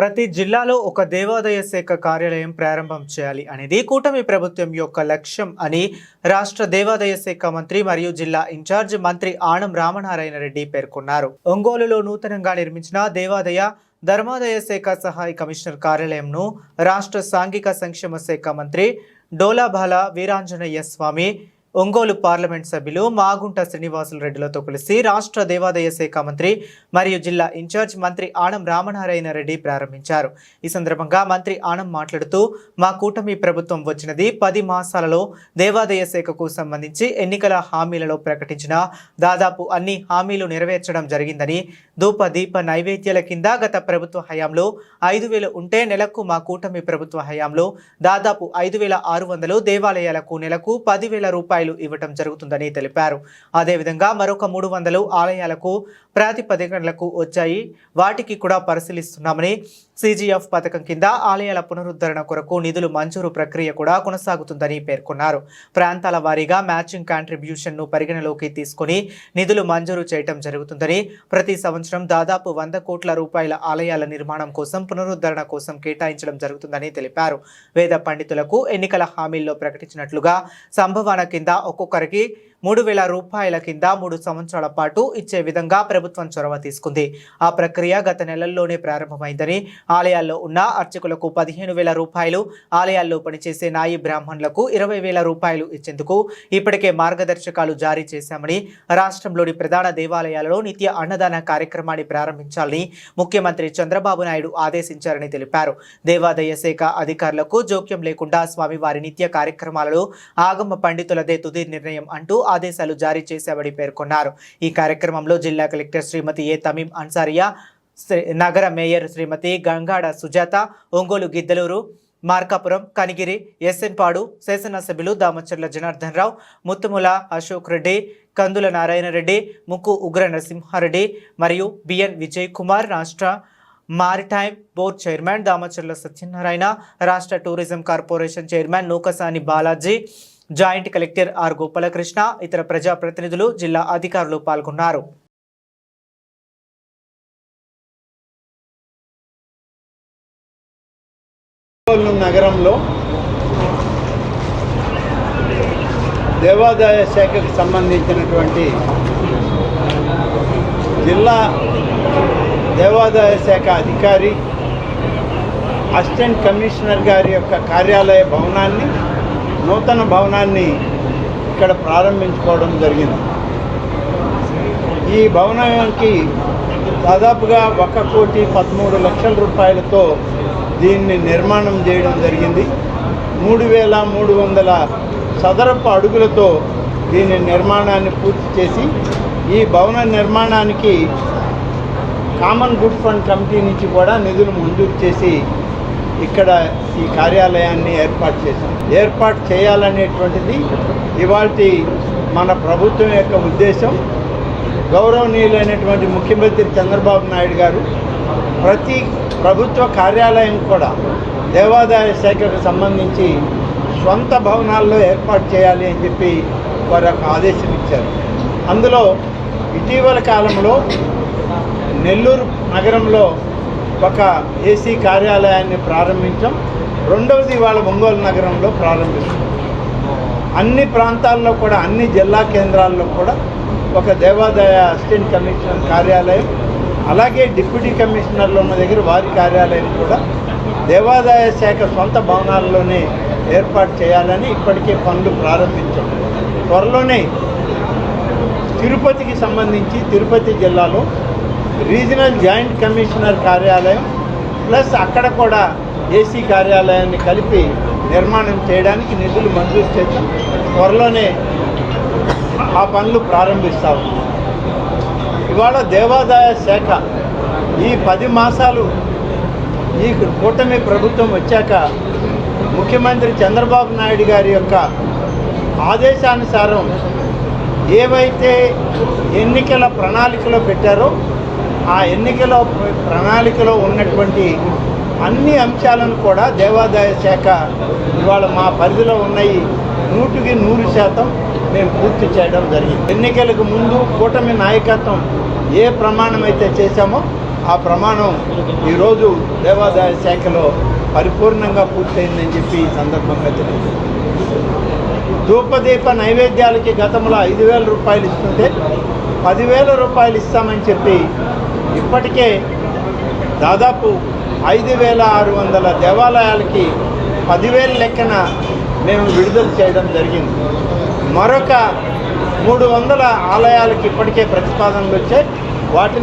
ప్రతి జిల్లాలో ఒక దేవాదాయ శాఖ కార్యాలయం ప్రారంభం చేయాలి అనేది కూటమి ప్రభుత్వం యొక్క లక్ష్యం అని రాష్ట్ర దేవాదాయ శాఖ మంత్రి మరియు జిల్లా ఇన్ఛార్జ్ మంత్రి ఆనం రామనారాయణ రెడ్డి పేర్కొన్నారు. ఒంగోలులో నూతనంగా నిర్మించిన దేవాదాయ ధర్మాదాయ శాఖ సహాయ కమిషనర్ కార్యాలయంను రాష్ట్ర సాంఘిక సంక్షేమ శాఖ మంత్రి డోలాబాల వీరాంజనేయ స్వామి ఒంగోలు పార్లమెంట్ సభ్యులు మాగుంట శ్రీనివాసుల రెడ్డిలతో కలిసి రాష్ట్ర దేవాదాయ శాఖ మంత్రి మరియు జిల్లా ఇన్ఛార్జ్ మంత్రి ఆనం రామనారాయణ రెడ్డి ప్రారంభించారు. ఈ సందర్భంగా మంత్రి ఆనం మాట్లాడుతూ మా కూటమి ప్రభుత్వం వచ్చినది పది మాసాలలో దేవాదాయ శాఖకు సంబంధించి ఎన్నికల హామీలలో ప్రకటించిన దాదాపు అన్ని హామీలు నెరవేర్చడం జరిగిందని ధూప దీప నైవేద్యాల కింద గత ప్రభుత్వ హయాంలో ఐదు వేలు ఉంటే నెలకు మా కూటమి ప్రభుత్వ హయాంలో దాదాపు ఐదు వేల ఆరు వందలు దేవాలయాలకు నెలకు పదివేల రూపాయలు ఇవ్వటం జరుగుతుందని తెలిపారు. అదేవిధంగా మరొక మూడు వందలు ఆలయాలకు ప్రాతిపదికలకు వచ్చాయి. వాటికి కూడా పరిశీలిస్తున్నామని సిజిఎఫ్ పథకం కింద ఆలయాల పునరుద్ధరణ కొరకు నిధులు మంజూరు ప్రక్రియ కూడా కొనసాగుతుందని పేర్కొన్నారు. ప్రాంతాల వారీగా మ్యాచింగ్ కాంట్రిబ్యూషన్ను పరిగణలోకి తీసుకుని నిధులు మంజూరు చేయటం జరుగుతుందని ప్రతి సంవత్సరం దాదాపు వంద కోట్ల రూపాయల ఆలయాల నిర్మాణం కోసం పునరుద్ధరణ కోసం కేటాయించడం జరుగుతుందని తెలిపారు. వేద పండితులకు ఎన్నికల హామీల్లో ప్రకటించినట్లుగా సంభవాన కింద ఒక్కొక్కరికి మూడు వేల రూపాయల కింద మూడు సంవత్సరాల పాటు ఇచ్చే విధంగా ప్రభుత్వం చొరవ తీసుకుంది. ఆ ప్రక్రియ గత నెలల్లోనే ప్రారంభమైందని ఆలయాల్లో ఉన్న అర్చకులకు పదిహేను వేల రూపాయలు ఆలయాల్లో పనిచేసే నాయి బ్రాహ్మణులకు ఇరవై వేల రూపాయలు ఇచ్చేందుకు ఇప్పటికే మార్గదర్శకాలు జారీ చేశామని రాష్ట్రంలోని ప్రధాన దేవాలయాలలో నిత్య అన్నదాన కార్యక్రమాన్ని ప్రారంభించాలని ముఖ్యమంత్రి చంద్రబాబు నాయుడు ఆదేశించారని తెలిపారు. దేవాదాయ శాఖ అధికారులకు జోక్యం లేకుండా స్వామివారి నిత్య కార్యక్రమాలలో ఆగమ పండితులదే తుది నిర్ణయం అంటూ ఆదేశాలు జారీ చేశామని పేర్కొన్నారు. ఈ కార్యక్రమంలో జిల్లా కలెక్టర్ శ్రీమతి ఏ తమీం అన్సారియా శ్రీ- నగర మేయర్ శ్రీమతి గంగాడ సుజాత ఒంగోలు గిద్దలూరు మార్కాపురం కనిగిరి ఎస్ఎన్పాడు శాసనసభ్యులు దామచర్ల జనార్దన్ రావు ముత్తుముల అశోక్ రెడ్డి కందుల నారాయణ రెడ్డి ముక్కు ఉగ్ర నరసింహారెడ్డి మరియు బిఎన్ విజయ్ కుమార్ రాష్ట్ర maritime board chairman Damacharla Satyanarayana రాష్ట్ర tourism corporation chairman Nukasani Balaji joint collector R Gopalakrishna ఇతర ప్రజాప్రతినిధులు జిల్లా అధికారులు పాల్గొన్నారు. నగరంలో దేవాదాయ శాఖకు సంబంధించినటువంటి జిల్లా దేవాదాయ శాఖ అధికారి అసిస్టెంట్ కమిషనర్ గారి యొక్క కార్యాలయ భవనాన్ని నూతన భవనాన్ని ఇక్కడ ప్రారంభించుకోవడం జరిగింది. ఈ భవనానికి దాదాపుగా ఒక కోటి పదమూడు లక్షల రూపాయలతో దీన్ని నిర్మాణం చేయడం జరిగింది. మూడు వేల మూడు వందల చదరపు అడుగులతో దీని నిర్మాణాన్ని పూర్తి చేసి ఈ భవన నిర్మాణానికి కామన్ గుడ్ ఫండ్ కమిటీ నుంచి కూడా నిధులు మంజూరు చేసి ఇక్కడ ఈ కార్యాలయాన్ని ఏర్పాటు చేశాం. ఏర్పాటు చేయాలనేటువంటిది ఇవాళ మన ప్రభుత్వం యొక్క ఉద్దేశం. గౌరవనీయులైనటువంటి ముఖ్యమంత్రి చంద్రబాబు నాయుడు గారు ప్రతి ప్రభుత్వ కార్యాలయం కూడా దేవాదాయ శాఖకు సంబంధించి స్వంత భవనాల్లో ఏర్పాటు చేయాలి అని చెప్పి వారు ఒక ఆదేశం ఇచ్చారు. అందులో ఇటీవల కాలంలో నెల్లూరు నగరంలో ఒక ఏసీ కార్యాలయాన్ని ప్రారంభించాం. రెండవది వాళ్ళ ఒంగోలు నగరంలో ప్రారంభిస్తాం అన్ని ప్రాంతాల్లో కూడా అన్ని జిల్లా కేంద్రాల్లో కూడా ఒక దేవాదాయ అసిస్టెంట్ కమిషనర్ కార్యాలయం అలాగే డిప్యూటీ కమిషనర్లు ఉన్న దగ్గర వారి కార్యాలయం కూడా దేవాదాయ శాఖ సొంత భవనాల్లోనే ఏర్పాటు చేయాలని ఇప్పటికే పనులు ప్రారంభించాం. త్వరలోనే తిరుపతికి సంబంధించి తిరుపతి జిల్లాలో రీజనల్ జాయింట్ కమిషనర్ కార్యాలయం ప్లస్ అక్కడ కూడా ఏసీ కార్యాలయాన్ని కలిపి నిర్మాణం చేయడానికి నిధులు మంజూరు చేద్దాం త్వరలోనే ఆ పనులు ప్రారంభిస్తాము ఇవాళ దేవాదాయ శాఖ ఈ పది మాసాలు ఈ కూటమి ప్రభుత్వం వచ్చాక ముఖ్యమంత్రి చంద్రబాబు నాయుడు గారి యొక్క ఆదేశానుసారం ఏవైతే ఎన్నికల ప్రణాళికలో పెట్టారో ఆ ఎన్నికల ప్రణాళికలో ఉన్నటువంటి అన్ని అంశాలను కూడా దేవాదాయ శాఖ ఇవాళ మా పరిధిలో ఉన్నాయి. నూటికి నూరు శాతం మేము పూర్తి చేయడం జరిగింది. ఎన్నికలకు ముందు కూటమి నాయకత్వం ఏ ప్రమాణం అయితే చేశామో ఆ ప్రమాణం ఈరోజు దేవాదాయ శాఖలో పరిపూర్ణంగా పూర్తయిందని చెప్పి ఈ సందర్భంగా తెలియదు ధూపదీప నైవేద్యాలకి గతంలో ఐదు వేల రూపాయలు ఇస్తుంటే పదివేల రూపాయలు ఇస్తామని చెప్పి ఇప్పటికే దాదాపు ఐదు వేల ఆరు వందల దేవాలయాలకి పదివేల లెక్కన మేము విడుదల చేయడం జరిగింది. మరొక మూడు వందల ఆలయాలకి ఇప్పటికే ప్రతిపాదనలు వచ్చాయి. వాటిని